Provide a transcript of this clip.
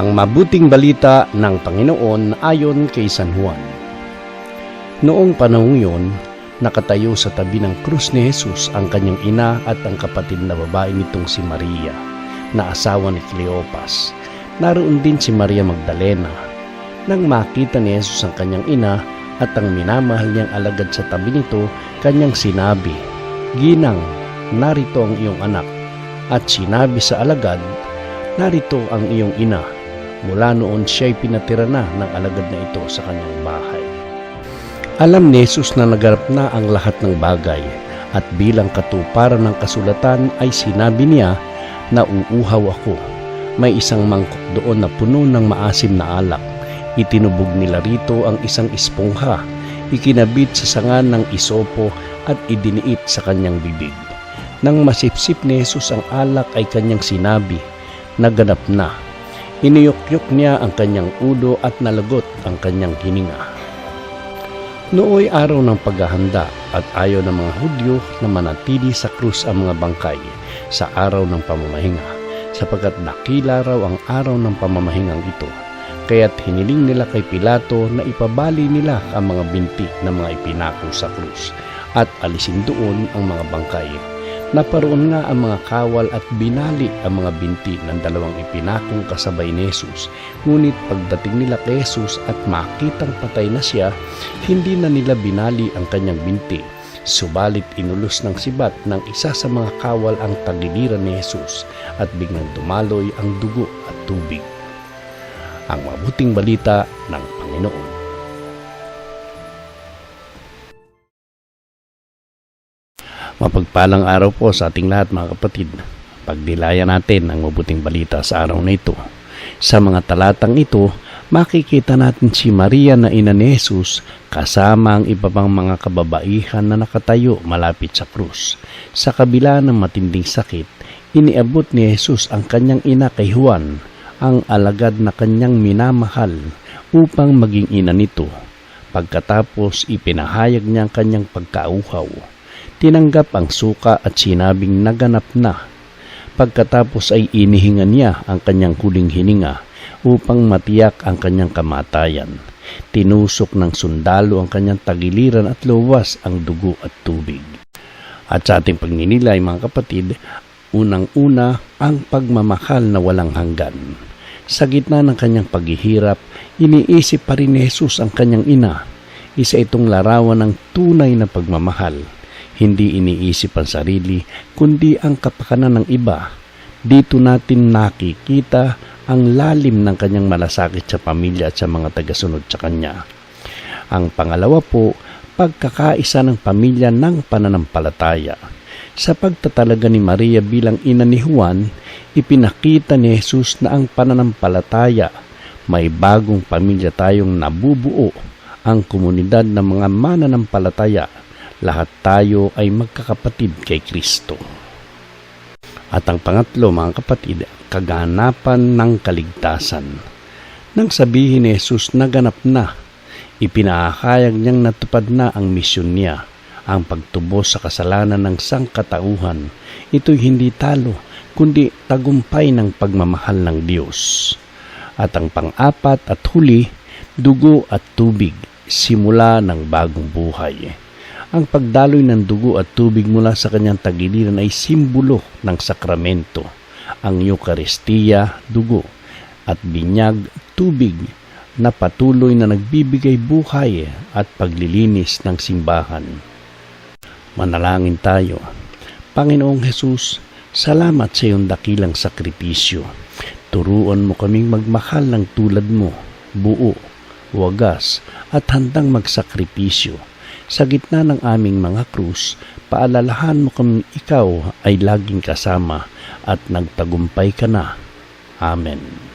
Ang mabuting balita ng Panginoon ayon kay San Juan. Noong panahong yun, nakatayo sa tabi ng krus ni Jesus ang kanyang ina at ang kapatid na babae nitong si Maria, na asawa ni Cleopas. Naroon din si Maria Magdalena. Nang makita ni Jesus ang kanyang ina at ang minamahal niyang alagad sa tabi nito, kanyang sinabi, Ginang, narito ang iyong anak. At sinabi sa alagad, narito ang iyong ina. Mula noon siya'y pinatira na ng alagad na ito sa kanyang bahay. Alam ni Jesus na nagarap na ang lahat ng bagay at bilang katuparan ng kasulatan ay sinabi niya na uuhaw ako. May isang mangkok doon na puno ng maasim na alak. Itinubog nila rito ang isang espongha. Ikinabit sa sangan ng isopo at idiniit sa kanyang bibig. Nang masipsip ni Jesus ang alak ay kanyang sinabi, naganap na. Iniyok-yok niya ang kanyang udo at nalagot ang kanyang hininga. Nooy araw ng paghahanda at ayaw ng mga Hudyo na manatili sa krus ang mga bangkay sa araw ng pamamahinga sapagkat nakila raw ang araw ng pamamahingang ito. Kaya't hiniling nila kay Pilato na ipabali nila ang mga binti ng mga ipinako sa krus at alisin doon ang mga bangkay. Naparoon nga ang mga kawal at binali ang mga binti ng dalawang ipinakong kasabay ni Jesus. Ngunit pagdating nila kay Jesus at makitang patay na siya, hindi na nila binali ang kanyang binti. Subalit inulos ng sibat ng isa sa mga kawal ang tagiliran ni Jesus at biglang dumaloy ang dugo at tubig. Ang mabuting balita ng Panginoon. Mapagpalang araw po sa ating lahat mga kapatid. Pagdilaya natin ang mabuting balita sa araw na ito. Sa mga talatang ito, makikita natin si Maria na ina ni Jesus kasama ang iba pang mga kababaihan na nakatayo malapit sa krus. Sa kabila ng matinding sakit, iniabot ni Jesus ang kanyang ina kay Juan, ang alagad na kanyang minamahal upang maging ina nito. Pagkatapos ipinahayag niya ang kanyang pagkauhaw tinanggap ang suka at sinabing naganap na. Pagkatapos ay inihingan niya ang kanyang huling hininga upang matiyak ang kanyang kamatayan. Tinusok ng sundalo ang kanyang tagiliran at luwas ang dugo at tubig. At sa ating pagninilay mga kapatid, unang-una ang pagmamahal na walang hanggan. Sa gitna ng kanyang paghihirap, iniisip pa rin ni Jesus ang kanyang ina. Isa itong larawan ng tunay na pagmamahal hindi iniisip ang sarili, kundi ang kapakanan ng iba. Dito natin nakikita ang lalim ng kanyang malasakit sa pamilya at sa mga tagasunod sa kanya. Ang pangalawa po, pagkakaisa ng pamilya ng pananampalataya. Sa pagtatalaga ni Maria bilang ina ni Juan, ipinakita ni Jesus na ang pananampalataya may bagong pamilya tayong nabubuo ang komunidad ng mga mananampalataya lahat tayo ay magkakapatid kay Kristo. At ang pangatlo, mga kapatid, kaganapan ng kaligtasan. Nang sabihin ni Jesus na ganap na, ipinahayag niyang natupad na ang misyon niya, ang pagtubos sa kasalanan ng sangkatauhan. Ito'y hindi talo, kundi tagumpay ng pagmamahal ng Diyos. At ang pang-apat at huli, dugo at tubig, simula ng bagong buhay. Ang pagdaloy ng dugo at tubig mula sa kanyang tagiliran ay simbolo ng sakramento. Ang Eukaristiya, dugo, at binyag, tubig, na patuloy na nagbibigay buhay at paglilinis ng simbahan. Manalangin tayo. Panginoong Hesus, salamat sa iyong dakilang sakripisyo. Turuan mo kaming magmahal ng tulad mo, buo, wagas, at handang magsakripisyo sa gitna ng aming mga krus, paalalahan mo kami ikaw ay laging kasama at nagtagumpay ka na. Amen.